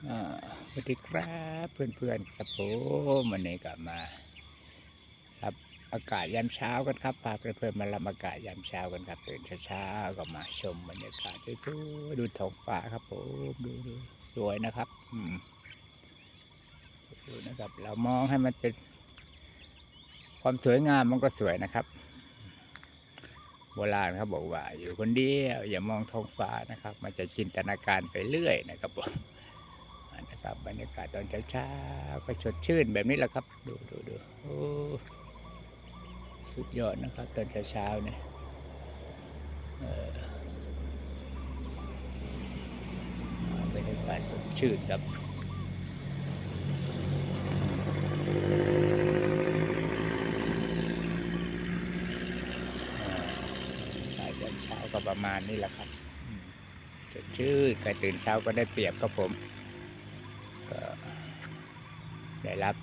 สวัสดีครับเพื่อนๆครับผมวันนี้ก็มารับอากาศยามเช้ากันครับพาเพื่อนๆมารับอากาศยามเช้ากันครับตื่นเช้าๆก็มาชมบรรยากาศสวยๆดูท้องฟ้าครับผมดูดูสวยนะครับอืมดูนะครับ เรามองให้มันเป็น ความสวยงามมันก็สวยนะครับโบราณเขาบอกว่า อยู่คนเดียวอย่ามองท้องฟ้านะครับ มันจะจินตนาการไปเรื่อยนะครับผม ครับบรรยากาศตอนเช้าๆก็สดชื่นแบบนี้แหละครับ ดูดูดูโอ้สุดยอดนะครับ ตอนเช้าๆเนี่ยบรรยากาศสดชื่นครับอ่าบรรยากาศยามเช้าก็ประมาณนี้แหละครับสดชื่นใครตื่นเช้าก็ได้เปรียบครับผม ก็ได้รับ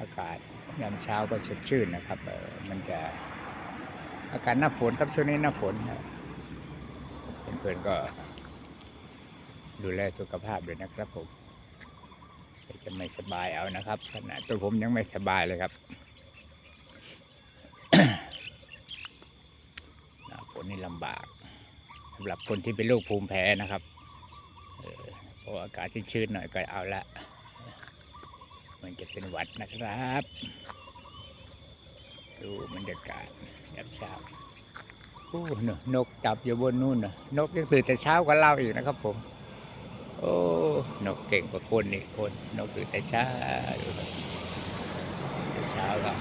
อากาศยามเช้าก็สดชื่นนะครับมันจะอากาศหน้าฝนครับช่วงนี้หน้าฝนนเพื่อนๆก็ ดูแลสุขภาพด้วยนะครับผมจะไม่สบายเอานะครับขนาดตัวผมยังไม่สบายเลยครับหน้าฝนนี่ลำบากสำหรับคนที่เป็นโรคภูมิแพ้นะครับ ออพอากาศชื้นๆหน่อยก็เอาละ มันจะเป็นหวัดนะครับ ดูบรรยากาศยามเช้าโอ้นนกจับอยู่บนนู่นนะนกยังตื่นแต่เช้ากว่าเราอีกนะครับผม โอ้นกเก่งกว่าคนอีกคน นกตื่นแต่เช้าแต่เช้าก็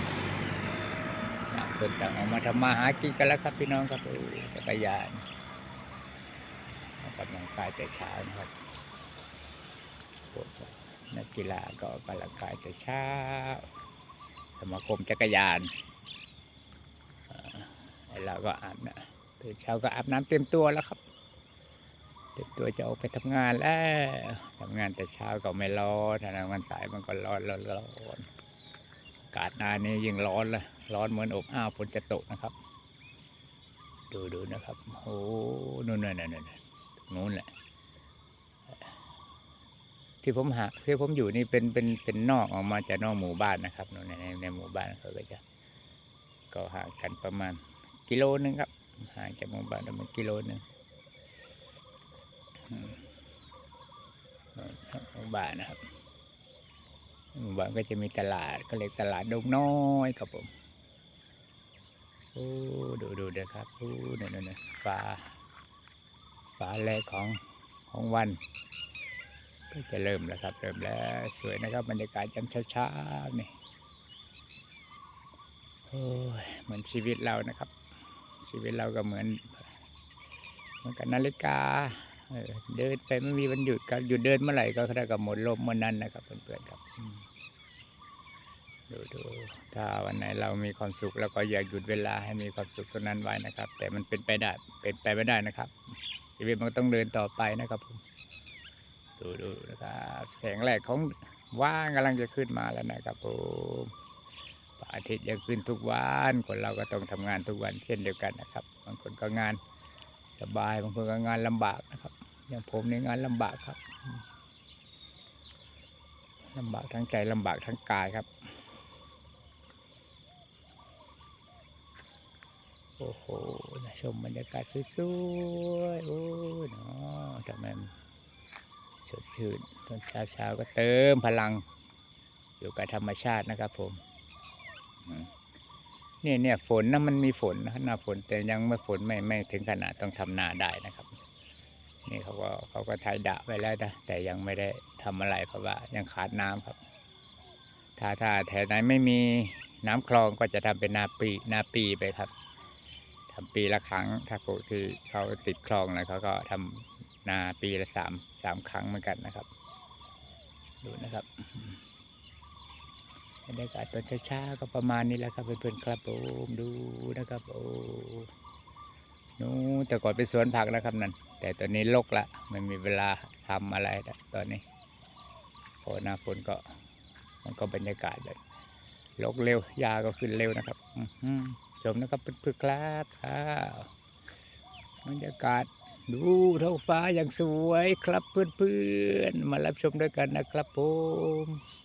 ต่างคนต่างออกมาทำมาหากินกันแล้วครับพี่น้องครับโอ้จักรยานออกกำลังกายแต่เช้านะครับ พวกนักกีฬาก็ออกกำลังกายแต่เช้าสมาคมจักรยานเราก็อาบน้ำตื่นเช้าก็อาบน้ำเต็มตัวแล้วครับเต็มตัวจะออกไปทำงานแล้วทำงานแต่เช้าก็ไม่ร้อนถ้าทำงานสายมันก็ร้อนร้อนร้อนอากาศหน้านี้ยิ่งร้อนเลยร้อนเหมือนอบอ้าวฝนจะตกนะครับ ดูดูนะครับโอ้นู่นนู่นนู่นนู่นนู่นแหละ ที่ผมหาที่ผมอยู่นี่เป็นเป็นเป็นนอกออกมาจากนอกหมู่บ้านนะครับในในในหมู่บ้านเขาก็จะก็ห่างกันประมาณกิโลนึงครับห่างจากหมู่บ้านประมาณกิโลนึงหมู่บ้านนะครับหมู่บ้านก็จะมีตลาดก็เรียกตลาดดงน้อยครับผมโอ้ดูดูเด้อครับโอ้เนี่ยเนี่ยฟ้าฟ้าแรกของของวัน จะเริ่มแล้วครับ เริ่มแล้วสวยนะครับ บรรยากาศยามเช้าๆนี่โอ้ยเหมือนชีวิตเรานะครับ ชีวิตเราก็เหมือนเหมือนกับนาฬิกาเดินไปไม่มีวันหยุดครับหยุดเดินเมื่อไหร่ก็เท่ากับหมดลมเมื่อนั้นนะครับเพื่อนๆครับดูดูถ้าวันไหนเรามีความสุขแล้วก็อยากหยุดเวลาให้มีความสุขตรงนั้นไว้นะครับ แต่มันเป็นไปได้เป็นไปไม่ได้นะครับชีวิตมันต้องเดินต่อไปนะครับผม ดูดูนะครับแสงแรกของว่างกำลังจะขึ้นมาแล้วนะครับผมพระอาทิตย์ยังขึ้นทุกวันคนเราก็ต้องทำงานทุกวันเช่นเดียวกันนะครับบางคนก็งานสบายบางคนก็งานลำบากนะครับ อย่างผมในงานลำบากครับอืมลำบากทั้งใจลำบากทั้งกายครับ โอ้โหน่าชมบรรยากาศสวยๆโอ้ยเนาะทำไมมัน สดชื่นตอนเช้าเช้าๆก็เติมพลัง อยู่กับธรรมชาตินะครับผมเนี่ยเนี่ยฝนนะมันมีฝนนะหน้าฝนแต่ยังไม่ฝนไม่ไม่ถึงขนาดต้องทำนาได้นะครับ นี่เขาก็เขาก็ไทยดะไว้แล้วนะแต่ยังไม่ได้ทำอะไรเพราะว่ายังขาดน้ำครับ ถ้าถ้าแถวไหนไม่มีน้ำคลองก็จะทำเป็นนาปีนาปีไปครับทำปีละครั้งถ้าปลูกที่เขาติดคลองนะเขาก็ทำ นาปีละสามสามครั้งเหมือนกันนะครับ ดูนะครับบรรยากาศตอนเช้าๆก็ประมาณนี้แหละครับเพื่อนๆครับผมดูนะครับ โอ้นู้แต่ก่อนเป็นสวนผักนะครับนั่นแต่ตอนนี้ลกละไม่มีเวลาทำอะไรแล้วตอนนี้พอหน้าฝนก็ มันก็บรรยากาศแบบลกเร็วยาก็ขึ้นเร็วนะครับอืชมนะครับเพื่อนๆครับอ้าบรรยากาศ ดูท้องฟ้าอย่างสวยครับเพื่อนๆ มารับชมด้วยกันนะครับผม